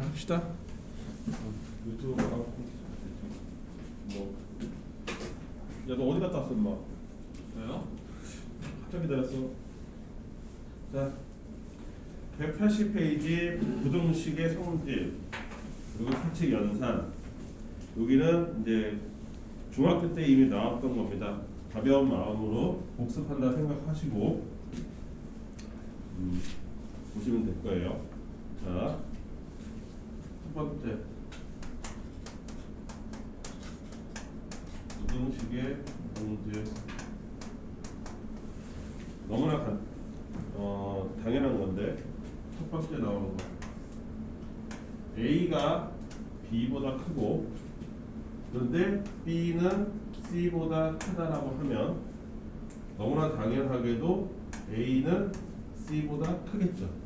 합시다. 유튜브 하고 뭐. 야, 너 어디 갔다 왔어, 엄마? 저요? 갑자기 기다렸어. 자, 180페이지 부등식의 성질 그리고 사칙 연산. 여기는 이제 중학교 때 이미 나왔던 겁니다. 가벼운 마음으로 복습한다 생각하시고 음, 보시면 될 거예요. 자, 첫 번째. 부등식의 성질. 너무나 간, 어, 당연한 건데 첫 번째 나오는 거. A가 B보다 크고 그런데 B는 C보다 크다라고 하면 너무나 당연하게도 A는 C보다 크겠죠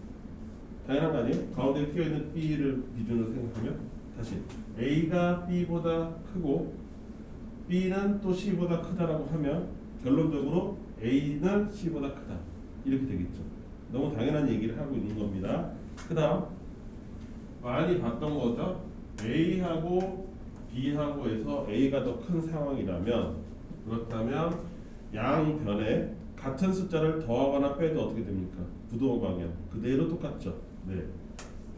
당연한 거 아니에요? 가운데 끼어 있는 B를 기준으로 생각하면 다시 A가 B보다 크고 B는 또 C보다 크다라고 하면 결론적으로 A는 C보다 크다 이렇게 되겠죠. 너무 당연한 얘기를 하고 있는 겁니다. 그다음 많이 봤던 거죠. A하고 B하고 해서 A가 더 큰 상황이라면 그렇다면 양변에 같은 숫자를 더하거나 빼도 어떻게 됩니까? 부동호 방향 그대로 똑같죠. 네.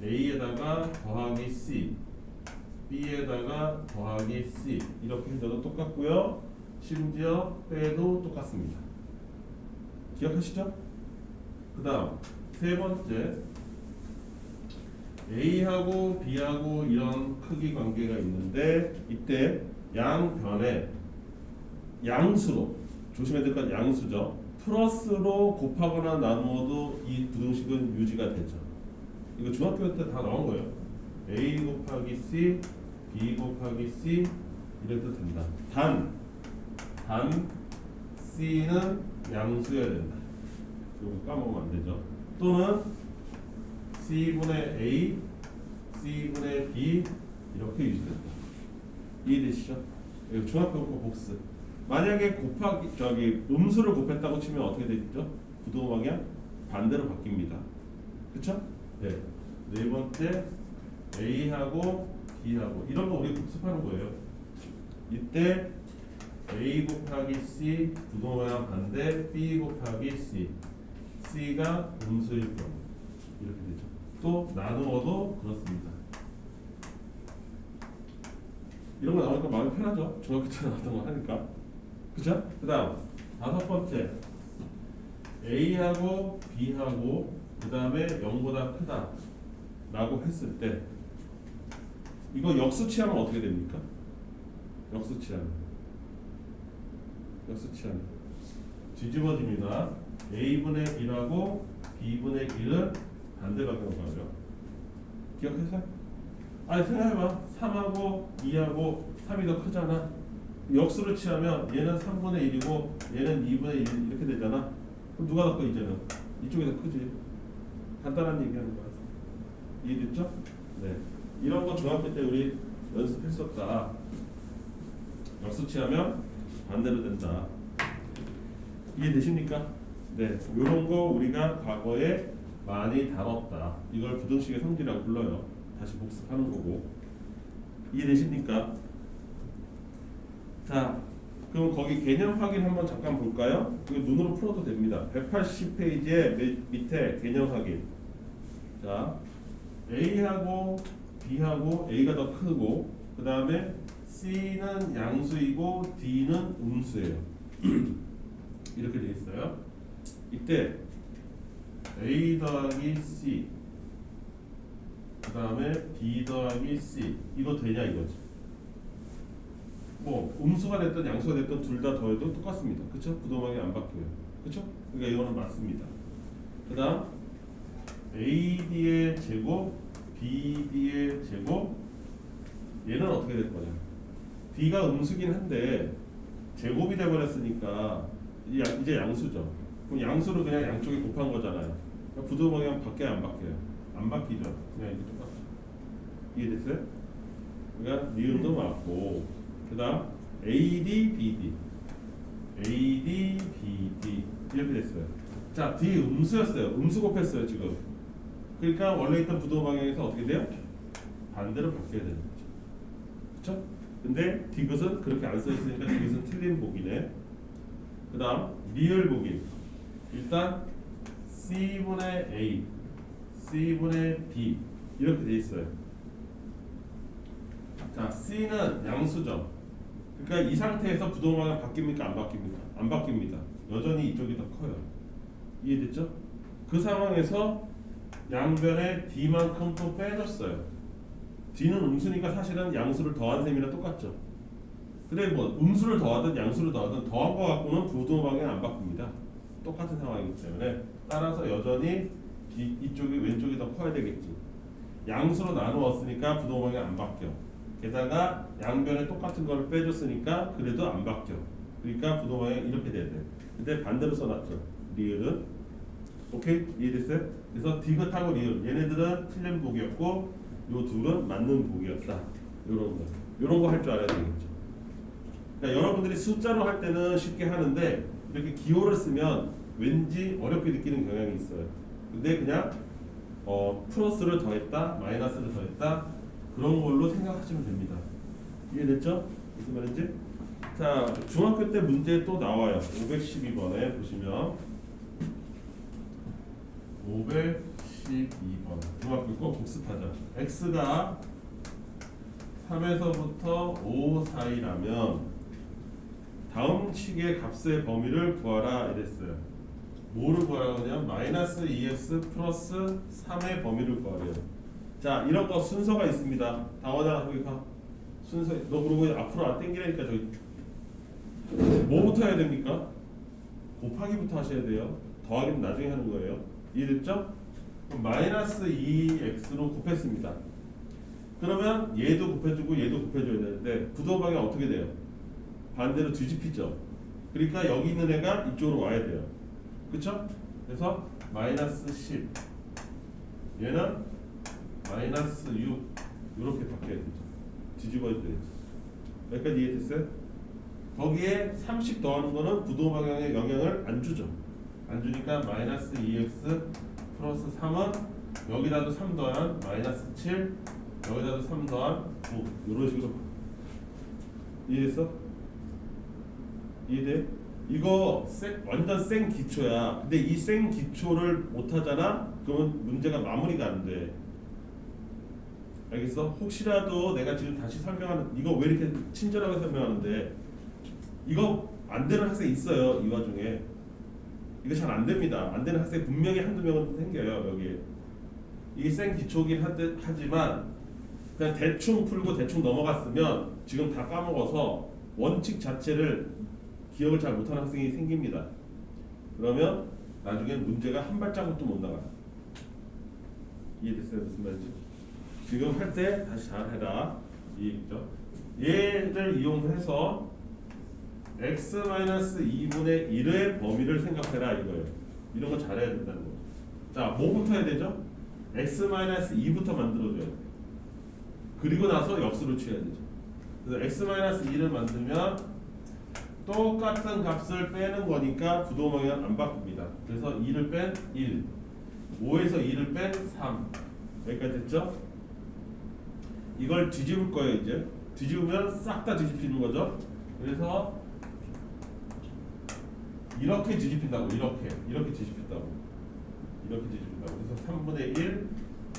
A에다가 더하기 C B에다가 더하기 C 이렇게 해도 똑같고요. 심지어 빼도 똑같습니다. 기억하시죠? 그 다음 세 번째 A하고 B하고 이런 크기 관계가 있는데 이때 양변에 양수로 조심해야 될 건 양수죠. 플러스로 곱하거나 나누어도 이 부등식은 유지가 되죠. 이거 중학교 때 다 나온 거예요. A 곱하기 C, B 곱하기 C 이래도 된다. 단, 단 C는 양수여야 된다. 이거 까먹으면 안 되죠. 또는 C분의 A, C분의 B 이렇게 유지된다. 이해되시죠? 이거 중학교 거 복습. 만약에 곱하기 저기 음수를 곱했다고 치면 어떻게 되죠? 부동 방향 반대로 바뀝니다. 그렇죠? 네. 네 번째 A하고 B하고 이런 거 우리 복습하는 거예요. 이때 A 곱하기 C 부동 방향 반대 B 곱하기 C C가 음수일 경우 이렇게 되죠. 또 나누어도 그렇습니다. 이런 거 나오니까 마음이 편하죠. 중학교 때 나왔던 거 하니까. 그죠? 그 다음 다섯 번째 A하고 B하고 그 다음에 0보다 크다 라고 했을 때 이거 역수치하면 어떻게 됩니까? 역수치하면 역수치하면 뒤집어집니다. A분의 1하고 B분의 1은 반대 방향으로 가죠. 기억해서? 아니 생각해봐. 3하고 2하고 3이 더 크잖아. 역수를 취하면 얘는 3분의 1이고 얘는 2분의 1 이렇게 되잖아. 그럼 누가 더 커 이제는? 이쪽이 더 크지. 간단한 얘기하는 거야. 이해됐죠? 네. 이런 거 중학교 때 우리 연습했었다. 역수 취하면 반대로 된다. 이해되십니까? 네. 이런 거 우리가 과거에 많이 다뤘다. 이걸 부등식의 성질이라고 불러요. 다시 복습하는 거고. 이해되십니까? 자, 그럼 거기 개념 확인 한번 잠깐 볼까요? 이거 눈으로 풀어도 됩니다. 180페이지에 밑에 개념 확인. 자, A하고 B하고 A가 더 크고 그 다음에 C는 양수이고 D는 음수예요. 이렇게 돼 있어요. 이때 A 더하기 C 그 다음에 B 더하기 C 이거 되냐 이거지. 뭐 음수가 됐든 양수가 됐든 둘 다 더해도 똑같습니다. 그쵸? 부동항이 안 바뀌어요. 그쵸? 그러니까 이거는 맞습니다. 그 다음 AD의 제곱 BD의 제곱 얘는 어떻게 될 거냐? D가 음수긴 한데 제곱이 돼버렸으니까 이 이제 양수죠. 그럼 양수를 그냥 양쪽에 곱한 거잖아요. 그러니까 부동항이 바뀌어요, 안 바뀌어요? 안 바뀌죠. 그냥 이게 똑같죠. 이해됐어요? 그러니까 니은도 맞고 그 다음 AD, BD AD, BD 이렇게 됐어요. 자, D 음수였어요. 음수 곱했어요 지금. 그러니까 원래 있던 부도 방향에서 어떻게 돼요? 반대로 바뀌어야 되는 거죠. 그렇죠? 근데 디귿은 그렇게 안 써 있으니까 디귿은 틀린 보기네. 그다음 리을 보기. 일단 C분의 A, C분의 B 이렇게 돼 있어요. 자, C는 양수죠. 그러니까 이 상태에서 부동방향 바뀝니까? 안 바뀝니까? 안 바뀝니다. 여전히 이쪽이 더 커요. 이해됐죠? 그 상황에서 양변에 D만큼 또 빼줬어요. D는 음수니까 사실은 양수를 더한 셈이랑 똑같죠. 근데 뭐 음수를 더하든 양수를 더하든 더한 거 갖고는 부동방향 안 바뀝니다. 똑같은 상황이기 때문에 따라서 여전히 이, 이쪽이 왼쪽이 더 커야 되겠지. 양수로 나누었으니까 부동방향 안 바뀌어. 게다가 양변에 똑같은 걸 빼줬으니까 그래도 안 바뀌어. 그러니까 부동방향 이렇게 돼야 돼. 근데 반대로 써놨죠. 리을은 오케이 이해됐어요? 그래서 디귿하고 리을 얘네들은 틀린 보기였고 요 둘은 맞는 보기였다. 요런 거. 요런 거 할 줄 알아야 되겠죠. 그러니까 여러분들이 숫자로 할 때는 쉽게 하는데 이렇게 기호를 쓰면 왠지 어렵게 느끼는 경향이 있어요. 근데 그냥 어, 플러스를 더했다, 마이너스를 더했다 그런 걸로 생각하시면 됩니다. 이해됐죠? 무슨 말인지? 자, 중학교 때 문제 또 나와요. 512번에 보시면 512번 중학교 거 복습하자. x가 3에서부터 5 사이라면 다음 식의 값의 범위를 구하라 이랬어요. 뭐를 구하라고 하냐? 마이너스 2x 플러스 3의 범위를 구하래요. 자, 이런 거 순서가 있습니다. 다원아 거기 가. 순서 너 그러고 앞으로 안 땡기라니까 저기 뭐부터 해야 됩니까? 곱하기부터 하셔야 돼요. 더하기는 나중에 하는 거예요. 이해됐죠? 그럼 마이너스 2x로 곱했습니다. 그러면 얘도 곱해주고 얘도 곱해줘야 되는데 부동방향 어떻게 돼요? 반대로 뒤집히죠. 그러니까 여기 있는 애가 이쪽으로 와야 돼요. 그쵸? 그래서 마이너스 10 얘는 마이너스 6 이렇게 바뀌어야 되죠. 뒤집어야 되죠. 여기까지 이해됐어요? 거기에 30 더하는 거는 부동방향에 영향을 안 주죠. 안 주니까 마이너스 2x 플러스 3은 여기다도 3 더한 마이너스 7 여기다도 3 더한 9 이런 식으로 이해됐어? 이해돼? 이거 생, 완전 생 기초야. 근데 이 생 기초를 못 하잖아? 그러면 문제가 마무리가 안 돼. 알겠어? 혹시라도 내가 지금 다시 설명하는 이거 왜 이렇게 친절하게 설명하는데 이거 안 되는 학생 있어요 이 와중에. 이거 잘 안 됩니다. 안 되는 학생 분명히 한두 명은 생겨요 여기 이게 생 기초긴 하지만 그냥 대충 풀고 대충 넘어갔으면 지금 다 까먹어서 원칙 자체를 기억을 잘 못하는 학생이 생깁니다. 그러면 나중에 문제가 한 발자국도 못 나가요. 이해됐어요? 무슨 말인지 지금 할 때 다시 잘 해라 이해죠 얘를 이용해서 x-2분의 1의 범위를 생각해라 이거예요. 이런 거 잘해야 된다는 거죠. 자, 뭐부터 해야 되죠? x-2부터 만들어줘야 돼. 그리고 나서 역수를 취해야 되죠. 그래서 x-2를 만들면 똑같은 값을 빼는 거니까 부동방향 안 바뀝니다. 그래서 2를 뺀 1, 5에서 2를 뺀 3. 여기까지 됐죠? 이걸 뒤집을 거예요 이제. 뒤집으면 싹 다 뒤집히는 거죠. 그래서 이렇게 뒤집힌다고 이렇게. 이렇게 뒤집힌다고. 이렇게 뒤집힌다고. 그래서 3분의 1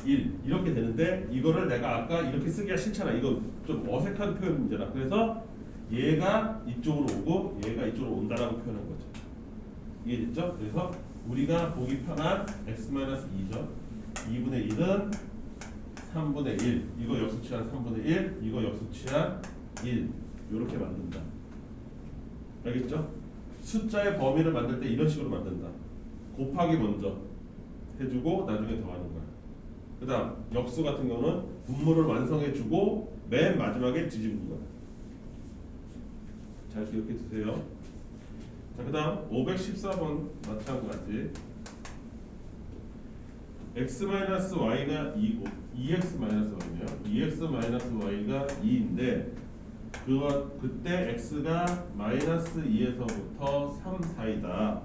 1 이렇게 되는데 이거를 내가 아까 이렇게 쓰기가 싫잖아 이거 좀 어색한 표현 문제라. 그래서 얘가 이쪽으로 오고 얘가 이쪽으로 온다라고 표현한 거죠. 이해됐죠? 그래서 우리가 보기 편한 x-2죠? 2분의 1은 3분의 1 이거 역수치한 3분의 1 이거 역수치한 1 이렇게 만든다 알겠죠? 숫자의 범위를 만들 때 이런 식으로 만든다. 곱하기 먼저 해주고 나중에 더하는 거야. 그 다음 역수 같은 경우는 분모를 완성해주고 맨 마지막에 뒤집는 거야. 잘 기억해 두세요. 자, 그 다음 514번 마찬가지. x-y가 2고 2x-y네요. 2x-y가 2인데 그거 그때 x가 마이너스 2에서부터 3 사이다.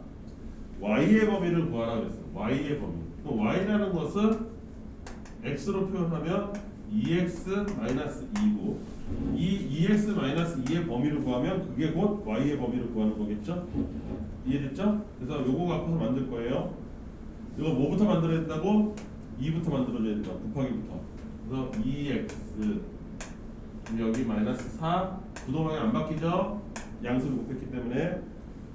y의 범위를 구하라 그랬어. y의 범위. 그 y라는 것은 x로 표현하면 2x 마이너스 2고 이 2x 마이너스 2의 범위를 구하면 그게 곧 y의 범위를 구하는 거겠죠? 이해됐죠? 그래서 요거 갖고서 만들 거예요. 이거 뭐부터 만들어야 된다고? 2부터 만들어줘야 된다. 곱하기부터. 그래서 2x 여기 마이너스 4 부동항이 안 바뀌죠? 양수를 곱했기 때문에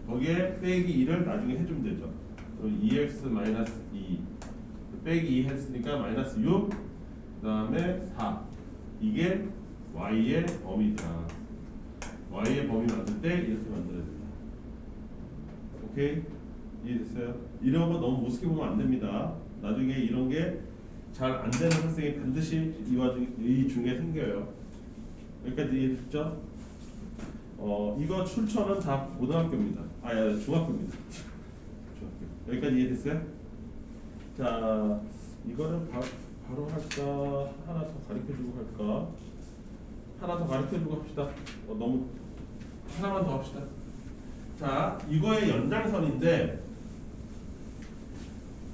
거기에 빼기 2를 나중에 해주면 되죠. 그럼 2x 마이너스 2 빼기 2 했으니까 마이너스 6 그다음에 4 이게 y의 범위다. y의 범위 만들 때 이렇게 만들어야 된다. 오케이 이해됐어요? 이런 거 너무 우습게 보면 안 됩니다. 나중에 이런 게 잘 안 되는 학생이 반드시 이 와중 이 중에 생겨요. 여기까지 이해됐죠? 어 이거 출처는 다 고등학교입니다. 아 야, 중학교입니다. 중학교. 여기까지 이해됐어요? 자 이거는 바, 바로 할까 하나 더 가르쳐주고 할까 하나 더 가르쳐주고 합시다. 어, 너무 하나만 더 합시다. 자 이거의 연장선인데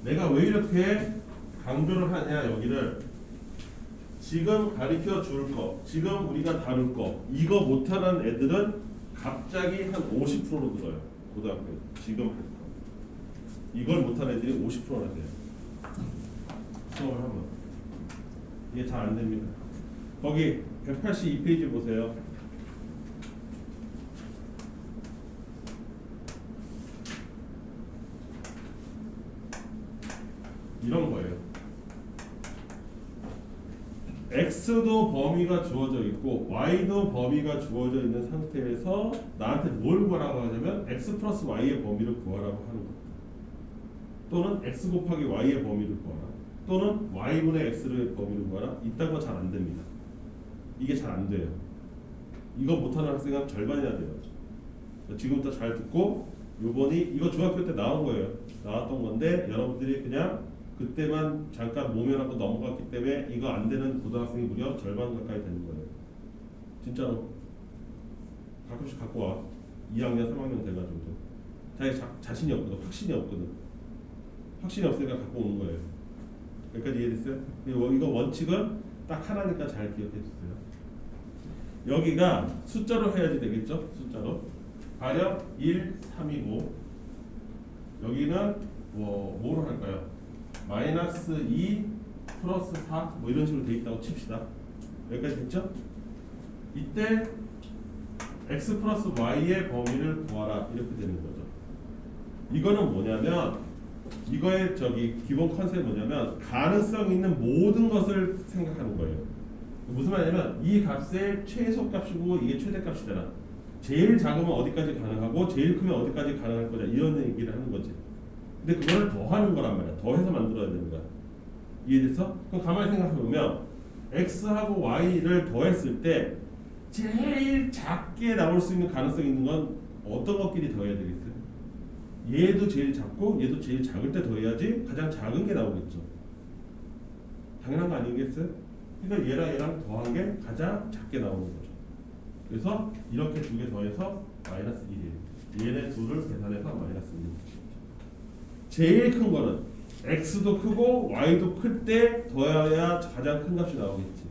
내가 왜 이렇게 강조를 하냐 여기를 지금 가르쳐 줄 거, 지금 우리가 다룰 거 이거 못하는 애들은 갑자기 한 50%로 늘어요 고등학교 지금. 이걸 못하는 애들이 50%나 돼요. 수업을 하면 이게 잘 안 됩니다. 거기 182페이지 보세요. 이런 거예요. x도 범위가 주어져 있고 y도 범위가 주어져 있는 상태에서 나한테 뭘 구하라고 하냐면 x 플러스 y의 범위를 구하라고 하는 거. 또는 x 곱하기 y의 범위를 구하라. 또는 y분의 x의 범위를 구하라. 이딴 거 잘 안 됩니다. 이게 잘 안 돼요. 이거 못하는 학생은 절반이나 돼요. 지금부터 잘 듣고 요번이 이거 중학교 때 나온 거예요. 나왔던 건데 여러분들이 그냥 그때만 잠깐 모면하고 넘어갔기 때문에 이거 안 되는 고등학생이 무려 절반 가까이 되는 거예요. 진짜로 가끔씩 갖고 와. 2학년, 3학년 돼가지고 자기 자, 자신이 없거든, 확신이 없거든. 확신이 없으니까 갖고 오는 거예요. 여기까지 이해됐어요? 이거 원칙은 딱 하나니까 잘 기억해 주세요. 여기가 숫자로 해야지 되겠죠? 숫자로. 가령 1, 3이고 여기는 뭐 뭐로 할까요? 마이너스 2 플러스 4 뭐 이런 식으로 돼 있다고 칩시다. 여기까지 됐죠? 이때 x 플러스 y의 범위를 구하라 이렇게 되는 거죠. 이거는 뭐냐면 이거의 저기 기본 컨셉이 뭐냐면 가능성 있는 모든 것을 생각하는 거예요. 무슨 말이냐면 이 값의 최소 값이고 이게 최대 값이잖아. 제일 작으면 어디까지 가능하고 제일 크면 어디까지 가능할 거냐 이런 얘기를 하는 거지. 근데 그거를 더하는 거란 말이야. 더해서 만들어야 거야. 이해됐어? 그럼 가만히 생각해 보면 x하고 y를 더했을 때 제일 작게 나올 수 있는 가능성 있는 건 어떤 것끼리 더해야 되겠어요? 얘도 제일 작고 얘도 제일 작을 때 더해야지 가장 작은 게 나오겠죠. 당연한 거 아니겠어요? 그러니까 얘랑 얘랑 더한 게 가장 작게 나오는 거죠. 그래서 이렇게 두 개 더해서 마이너스 1이에요. 얘네 둘을 계산해서 마이너스 1. 제일 큰 거는 x도 크고 y도 클 때 더해야 가장 큰 값이 나오겠지.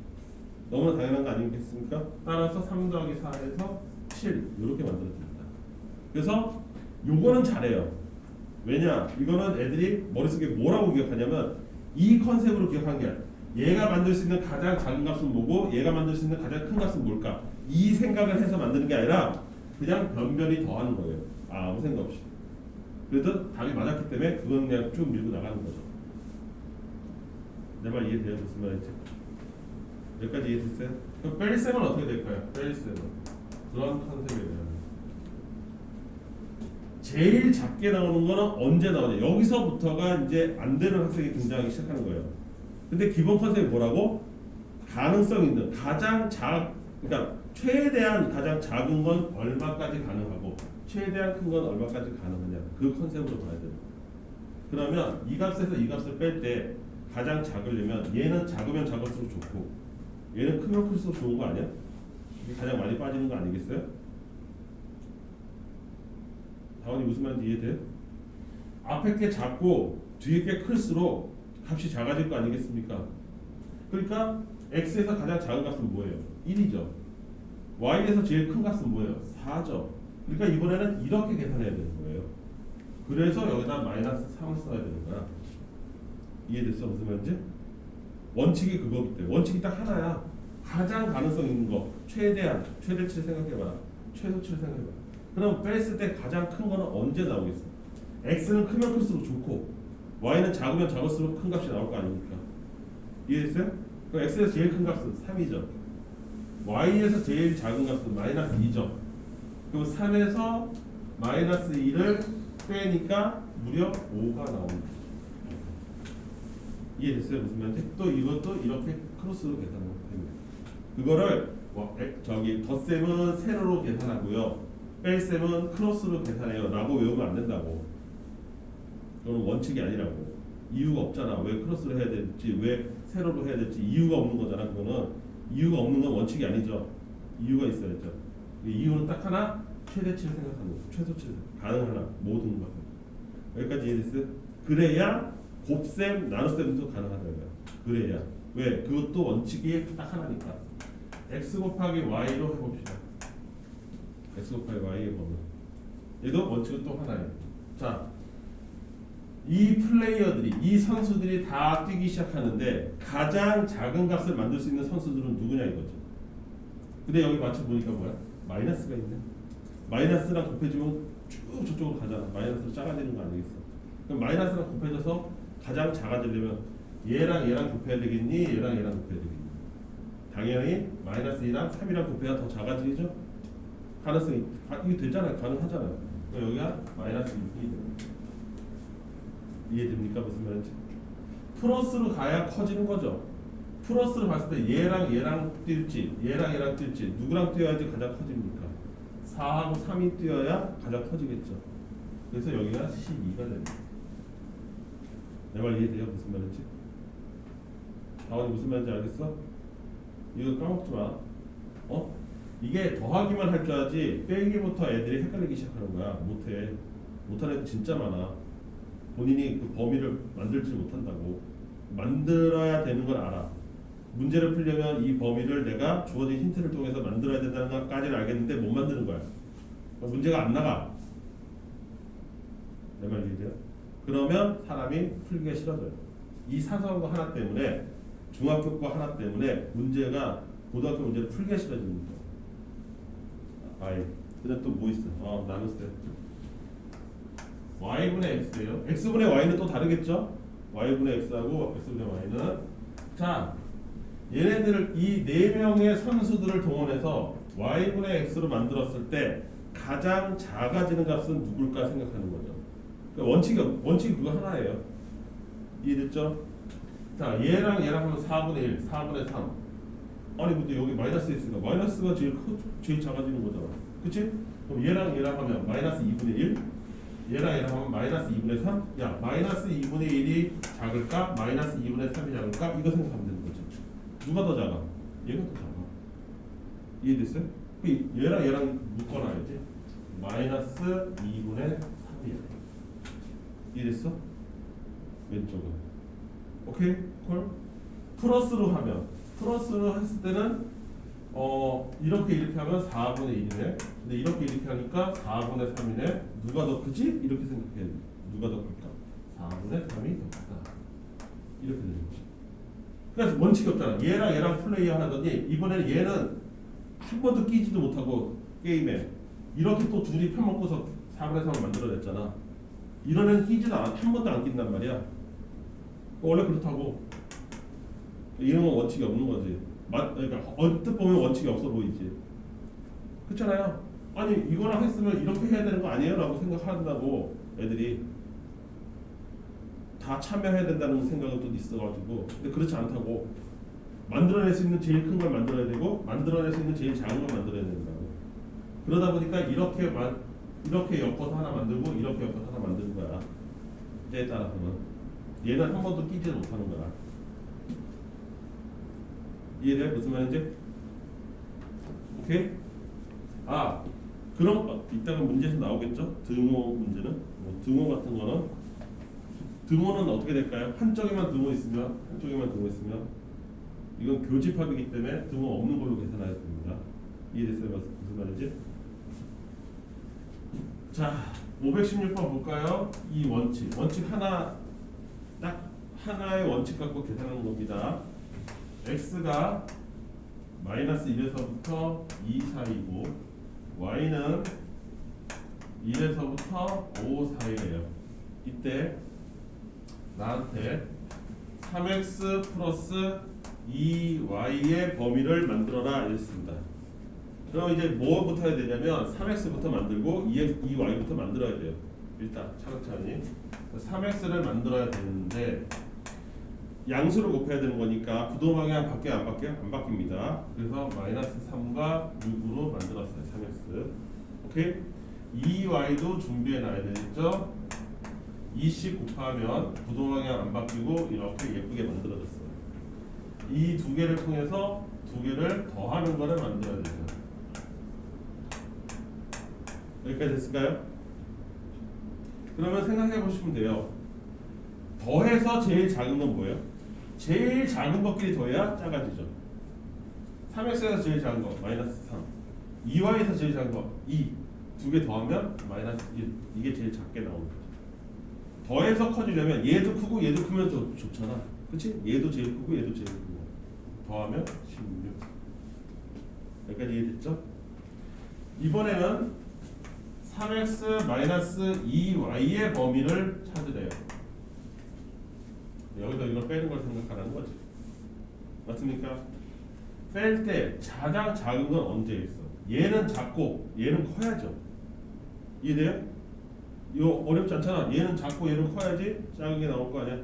너무나 당연한 거 아니겠습니까? 따라서 3 더하기 4에서 7 이렇게 만들어집니다. 그래서 요거는 잘해요. 왜냐? 이거는 애들이 머릿속에 뭐라고 기억하냐면 이 컨셉으로 기억한 게 아니라 얘가 만들 수 있는 가장 작은 값은 뭐고 얘가 만들 수 있는 가장 큰 값은 뭘까? 이 생각을 해서 만드는 게 아니라 그냥 변변히 더하는 거예요. 아무 생각 없이. 그래도 답이 맞았기 때문에 그건 그냥 쭉 밀고 나가는 거죠. 내 말 이해돼요? 무슨 말인지? 여기까지 이해됐어요? 그럼 뺄셈은 어떻게 될까요? 뺄셈은 그런 컨셉이에요. 제일 작게 나오는 거는 언제 나오냐? 여기서부터가 이제 안 되는 학생이 등장하기 시작하는 거예요. 근데 기본 컨셉이 뭐라고? 가능성 있는 가장 작, 그러니까 최대한 가장 작은 건 얼마까지 가능하고 최대한 큰 건 얼마까지 가능하냐 그 컨셉으로 봐야 돼요. 그러면 이 값에서 이 값을 뺄 때 가장 작으려면 얘는 작으면 작을수록 좋고 얘는 크면 클수록 좋은 거 아니야? 가장 많이 빠지는 거 아니겠어요? 다원이 무슨 말인지 이해돼요? 앞에 게 작고 뒤에 게 클수록 값이 작아질 거 아니겠습니까? 그러니까 x에서 가장 작은 값은 뭐예요? 1이죠. Y에서 제일 큰 값은 뭐예요? 4죠. 그러니까 이번에는 이렇게 계산해야 되는 거예요. 그래서 여기다 마이너스 3을 써야 되는 거야. 이해됐어? 무슨 말인지? 원칙이 그거기 때문에 원칙이 딱 하나야. 가장 가능성 있는 거 최대한 최대치를 생각해봐. 최소치를 생각해봐. 그럼 뺐을 때 가장 큰 거는 언제 나오겠어? x는 크면 클수록 좋고 y는 작으면 작을수록 큰 값이 나올 거 아닙니까? 이해됐어요? 그럼 x에서 제일 큰 값은 3이죠. Y에서 제일 작은 값은 마이너스 2죠. 그럼 3에서 마이너스 2를 빼니까 무려 5가 나옵니다. 이해됐어요? 무슨 말인지? 또 이것도 이렇게 크로스로 계산하면 됩니다. 그거를 뭐, 에, 저기 덧셈은 세로로 계산하고요. 뺄셈은 크로스로 계산해요. 라고 외우면 안 된다고. 그건 원칙이 아니라고. 이유가 없잖아. 왜 크로스로 해야 될지, 왜 세로로 해야 될지 이유가 없는 거잖아. 그거는 이유가 없는 건 원칙이 아니죠. 이유가 있어야죠. 이 이유는 딱 하나 최대치를 생각하는 거. 최소치를 가능 하나 모든 것. 여기까지 이해됐어요? 그래야 곱셈, 나눗셈도 가능하다 이거야. 그래야 왜? 그것도 원칙이 딱 하나니까. x 곱하기 y로 해봅시다. x 곱하기 y에 보면 얘도 원칙은 또 하나예요. 자, 이 플레이어들이 이 선수들이 다 뛰기 시작하는데 가장 작은 값을 만들 수 있는 선수들은 누구냐 이거죠. 근데 여기 마치 보니까 뭐야? 마이너스가 있네. 마이너스랑 곱해주면 쭉 저쪽으로 가잖아. 마이너스로 작아지는 거 아니겠어? 그럼 마이너스랑 곱해져서 가장 작아지려면 얘랑 얘랑 곱해야 되겠니? 얘랑 얘랑 곱해야 되겠니? 당연히 마이너스 2랑 3이랑 곱해야 더 작아지죠? 가능성이 가, 이게 되잖아요. 가능하잖아요. 그럼 여기가 마이너스 2이 됩니다. 이해됩니까? 무슨 말인지? 플러스로 가야 커지는 거죠. 플러스로 봤을 때 얘랑 얘랑 뛸지 얘랑 얘랑 뛸지 누구랑 뛰어야지 가장 커집니까? 4하고 3이 뛰어야 가장 커지겠죠. 그래서 여기가 12가 됩니다. 내 말 이해돼요? 무슨 말인지? 다원이 무슨 말인지 알겠어? 이거 까먹지 마. 어? 이게 더하기만 할 줄 알지 빼기부터 애들이 헷갈리기 시작하는 거야. 못해. 못하는 애들 진짜 많아. 본인이 그 범위를 만들지 못한다고. 만들어야 되는 걸 알아. 문제를 풀려면 이 범위를 내가 주어진 힌트를 통해서 만들어야 된다는 것까지는 알겠는데 못 만드는 거야. 문제가 안 나가. 내 말 이해돼요? 그러면 사람이 풀기가 싫어져요. 이 사소한 거 하나 때문에 중학교 거 하나 때문에 문제가 고등학교 문제를 풀기가 싫어집니다. 아이. 근데 또 뭐 있어? 어, 나눴어요. Y분의 x예요. x분의 y는 또 다르겠죠? y분의 x하고 x분의 y는 자 얘네들을 이 네 명의 선수들을 동원해서 y분의 x로 만들었을 때 가장 작아지는 값은 누굴까 생각하는 거죠. 그러니까 원칙이 없- 원칙이 그거 하나예요. 이해됐죠? 자 얘랑 얘랑 하면 4분의 1, 4분의 3. 아니 근데 여기 마이너스 있으니까 마이너스가 제일 크, 제일 작아지는 거잖아. 그치? 그럼 얘랑 얘랑 하면 마이너스 2분의 1, 얘랑 얘랑 하면 마이너스 2분의 3. 야 마이너스 2분의 1이 작을까? 마이너스 2분의 3이 작을까? 이거 생각하면 되는 거죠. 누가 더 작아? 얘가 더 작아. 이해됐어요? 그 얘랑 얘랑 묶어놔야지. 마이너스 2분의 3이야. 이해됐어? 왼쪽은. 오케이? 콜? 플러스로 하면 플러스로 했을 때는 어 이렇게 이렇게 하면 4분의 1이네. 근데 이렇게 이렇게 하니까 4분의 3이네. 누가 더 크지? 이렇게 생각해. 누가 더 클까? 4분의 3이 더 크다. 이렇게 되는 거지. 그래서 원칙이 없잖아. 얘랑 얘랑 플레이 하더니 이번에는 얘는 한 번도 끼지도 못하고 게임에 이렇게 또 둘이 편먹고서 4분의 3을 만들어냈잖아. 이런 애는 끼지도 않아. 한 번도 안 낀단 말이야. 원래 그렇다고. 이런 건 원칙이 없는 거지. 맞, 그러니까 언뜻 보면 원칙이 없어 보이지. 그렇잖아요. 아니 이거랑 했으면 이렇게 해야 되는 거 아니에요?라고 생각한다고 애들이 다 참여해야 된다는 생각은 또 있어가지고 근데 그렇지 않다고 만들어낼 수 있는 제일 큰 걸 만들어야 되고 만들어낼 수 있는 제일 작은 걸 만들어야 된다고 그러다 보니까 이렇게 만 이렇게 엮어서 하나 만들고 이렇게 엮어서 하나 만드는 거야 이제에 따라서는 얘는 한 번도 끼지 못하는 거야 이해돼 무슨 말인지 오케이 아 그럼 어, 이따가 문제에서 나오겠죠 등호 문제는 뭐 등호 같은 거는 등호는 어떻게 될까요? 한쪽에만 등호 있으면 한쪽에만 등호 있으면 이건 교집합이기 때문에 등호 없는 걸로 계산해야 됩니다. 이해됐어요? 무슨 말인지? 자, 516번 볼까요? 이 원칙. 원칙 하나 딱 하나의 원칙 갖고 계산하는 겁니다. X가 마이너스 1에서부터 2 사이고 y는 1에서부터 5 사이래요. 이때 나한테 3x 플러스 2y의 범위를 만들어라 이랬습니다. 그럼 이제 뭐부터 해야 되냐면 3x부터 만들고 2x, 2y부터 만들어야 돼요. 일단 차근차근히 3x를 만들어야 되는데 양수를 곱해야 되는 거니까 부동 방향 바뀌어 안 바뀌어? 안 바뀝니다. 그래서 마이너스 3과 6으로 만들었어요. 3x. 오케이? 2y도 준비해 놔야 되겠죠? 2씩 곱하면 부동 방향 안 바뀌고 이렇게 예쁘게 만들어졌어요. 이 두 개를 통해서 두 개를 더하는 거를 만들어야 되죠. 여기까지 됐을까요? 그러면 생각해 보시면 돼요. 더해서 제일 작은 건 뭐예요? 제일 작은 것끼리 더해야 작아지죠. 3x에서 제일 작은 거 마이너스 3 2y에서 제일 작은 거 2. 두 개 더하면 마이너스 1. 이게 제일 작게 나오는 거죠. 더해서 커지려면 얘도 크고 얘도 크면 더 좋잖아. 그치? 얘도 제일 크고 얘도 제일 크고 더하면 16. 여기까지 이해됐죠? 이번에는 3x 마이너스 2y의 범위를 찾으래요. 여기서 이걸 빼는 걸 생각하라는 거지. 맞습니까? 뺄 때 가장 작은 건 언제 있어? 얘는 작고 얘는 커야죠. 이해돼요? 이거 어렵지 않잖아. 얘는 작고 얘는 커야지 작은 게 나올 거 아니야.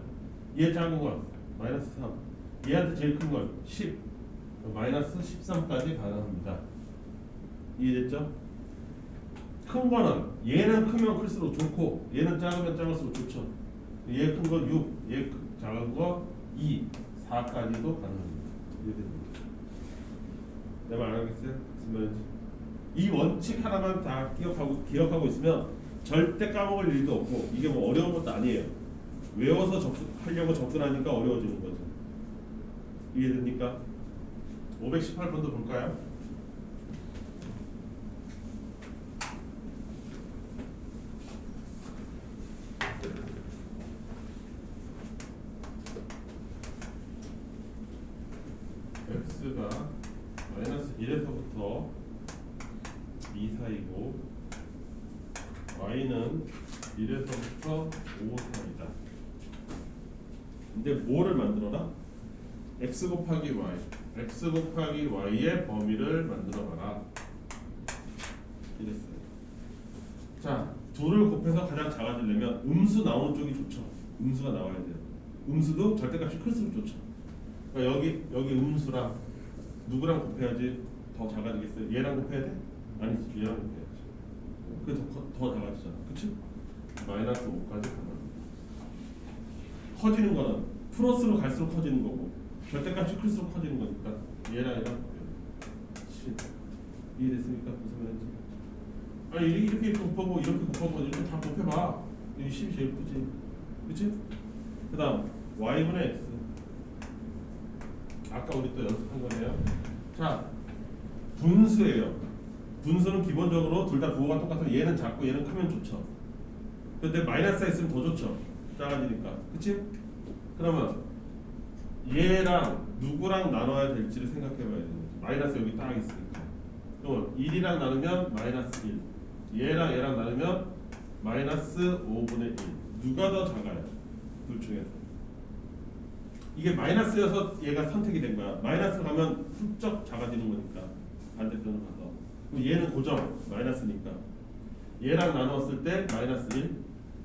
얘 작은 건 마이너스 3. 얘한테 제일 큰 건 10. 마이너스 13까지 가능합니다. 이해됐죠? 큰 거는 얘는 크면 클수록 좋고 얘는 작으면 작을수록 좋죠. 얘큰건 6, 얘 크- 작은 거 2, 4까지도 가능합니다. 이해 됩니다. 내 말 알겠어요? 무슨 말인지. 이 원칙 하나만 다 기억하고 기억하고 있으면 절대 까먹을 일도 없고 이게 뭐 어려운 것도 아니에요. 외워서 접근 하려고 접근하니까 어려워지는 거죠. 이해됩니까? 518번도 볼까요? x가 마이너스 1에서부터 2 사이고 y는 1에서부터 5 사이다. 근데 뭐를 만들어라? X 곱하기 y, x 곱하기 y의 범위를 만들어봐라. 이랬어요. 자, 둘을 곱해서 가장 작아지려면 음수 나오는 쪽이 좋죠. 음수가 나와야 돼요. 음수도 절대값이 클수록 좋죠. 그러니까 여기 여기 음수랑 누구랑 곱해야지 더 작아지겠어요? 얘랑 곱해야 돼? 아니지, 얘랑 곱해야지. 그게 더, 커- 더 작아지잖아. 그치? 마이너스 5까지 가면 커지는 거는 플러스로 갈수록 커지는 거고 절대값이 클수록 커지는 거니까 얘랑 얘랑 곱해야 돼. 10. 이해됐습니까? 무슨 말인지? 아니 이렇게 곱하고 이렇게 곱하고 이렇게 다 곱해봐. 이 10이 제일 크지. 그치? 그 다음 y분의 x 아까 우리 또 연습한 거네요. 자, 분수예요. 분수는 기본적으로 둘 다 부호가 똑같으면 얘는 작고 얘는 크면 좋죠. 근데 마이너스가 있으면 더 좋죠. 작아지니까. 그치? 그러면 얘랑 누구랑 나눠야 될지를 생각해 봐야 되는 거죠. 마이너스 여기 딱 있으니까. 그러면 1이랑 나누면 마이너스 1. 얘랑 얘랑 나누면 마이너스 5분의 1. 누가 더 작아요? 둘 중에서. 이게 마이너스여서 얘가 선택이 된 거야. 마이너스 가면 훌쩍 작아지는 거니까 반대편으로 가서. 그럼 얘는 고정 마이너스니까. 얘랑 나눴을 때 마이너스 1,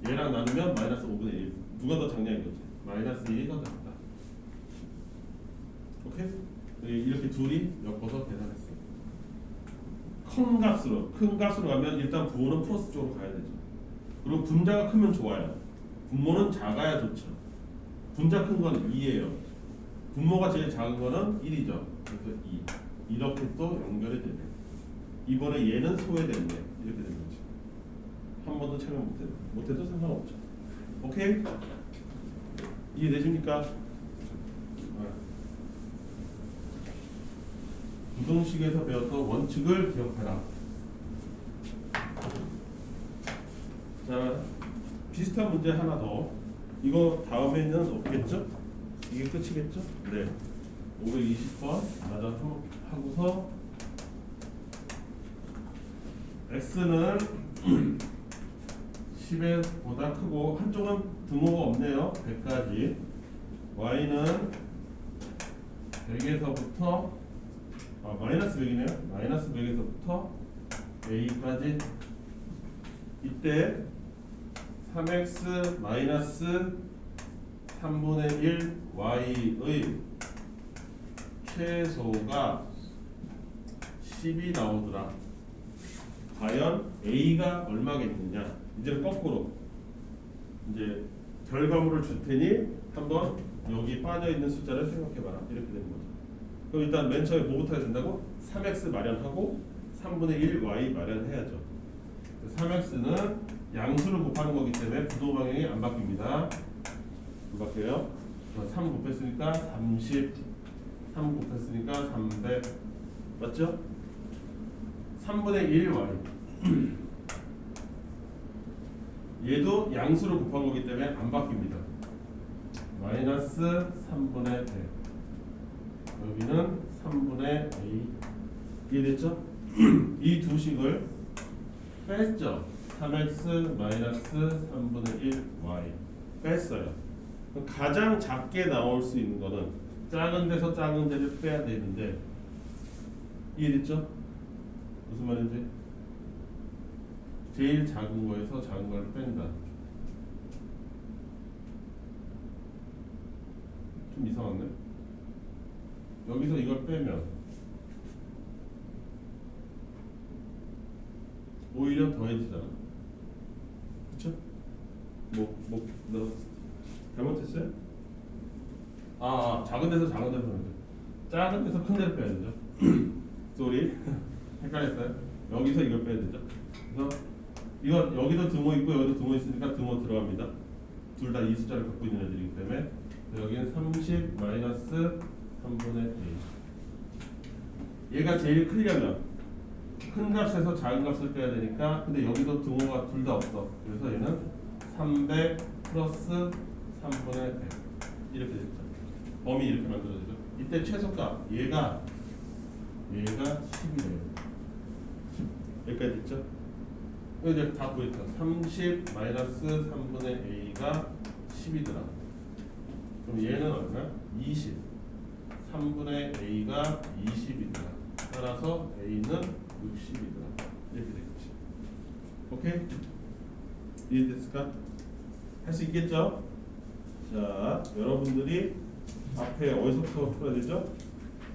얘랑 나누면 마이너스 5분의 1. 누가 더 작냐 이거지. 마이너스 1이 더 작다. 오케이? 이렇게 둘이 엮어서 계산했어. 큰 값으로 큰 값으로 가면 일단 부호는 플러스 쪽으로 가야 되죠. 그리고 분자가 크면 좋아요. 분모는 작아야 좋죠. 분자 큰 거는 2예요. 분모가 제일 작은 거는 1이죠. 그래서 2. 이렇게 또 연결이 되네. 이번에 얘는 소외됐네. 이렇게 된 거지. 한 번도 참여 못해도 못해도 상관없죠. 오케이? 이해되십니까? 아. 부등식에서 배웠던 원칙을 기억해라. 자, 비슷한 문제 하나 더. 이거 다음에는 없겠죠? 이게 끝이겠죠? 네. 520번 맞아 하고서 x는 10보다 크고 한쪽은 등호가 없네요. 100까지. y는 100에서부터 아 마이너스 100이네요. 마이너스 100에서부터 a까지 이때 3x 마이너스 3분의 1 y의 최소가 10이 나오더라. 과연 a가 얼마겠느냐? 이제 거꾸로 이제 결과물을 줄 테니 한번 여기 빠져 있는 숫자를 생각해봐라. 이렇게 되는 거죠. 그럼 일단 맨 처음에 뭐부터 해야 된다고? 3x 마련하고 3분의 1 y 마련해야죠. 3x는 양수를 곱하는 거기 때문에 부도 방향이 안 바뀝니다. 안 바뀌어요. 3 곱했으니까 30, 3 곱했으니까 300, 맞죠? 3분의 1 y. 얘도 양수를 곱한 거기 때문에 안 바뀝니다. 마이너스 3분의 100. 여기는 3분의 a. 이해됐죠? 이 두 식을 뺐죠. 3x 마이너스 3분의 1 y 뺐어요. 가장 작게 나올 수 있는 거는 작은 데서 작은 데를 빼야 되는데 이해됐죠? 무슨 말인지? 제일 작은 거에서 작은 걸 뺀다. 좀 이상한데? 여기서 이걸 빼면 오히려 더해지잖아. 그쵸? 뭐, 뭐, 너 잘못했어요? 아, 아 작은 데서 작은 데로 빼면 돼. 작은 데서 큰 데로 빼야 되죠. 쏘리. 헷갈렸어요? 여기서 이걸 빼야 되죠. 그래서 이거 여기도 등호 있고 여기도 등호 있으니까 등호 들어갑니다. 둘 다 이 숫자를 갖고 있는 애들이기 때문에 여기는 30 마이너스 3분의 1. 얘가 제일 크려면 큰 값에서 작은 값을 빼야 되니까 근데 여기도 등호가 둘 다 없어. 그래서 얘는 300 플러스 3분의 100 이렇게 됐죠. 범위 이렇게 만들어지죠. 이때 최소값 얘가 얘가 10이래요. 여기까지 됐죠? 이제 다 구했죠. 30 마이너스 3분의 a가 10이더라. 그럼 얘는 얼마? 20. 3분의 a가 20이더라. 따라서 a는 60이더라. 이렇게 되겠지. 오케이? 이해됐을까? 할 수 있겠죠? 자, 여러분들이 앞에 어디서부터 풀어야 되죠?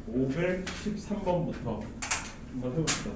513번부터 한번 해봅시다.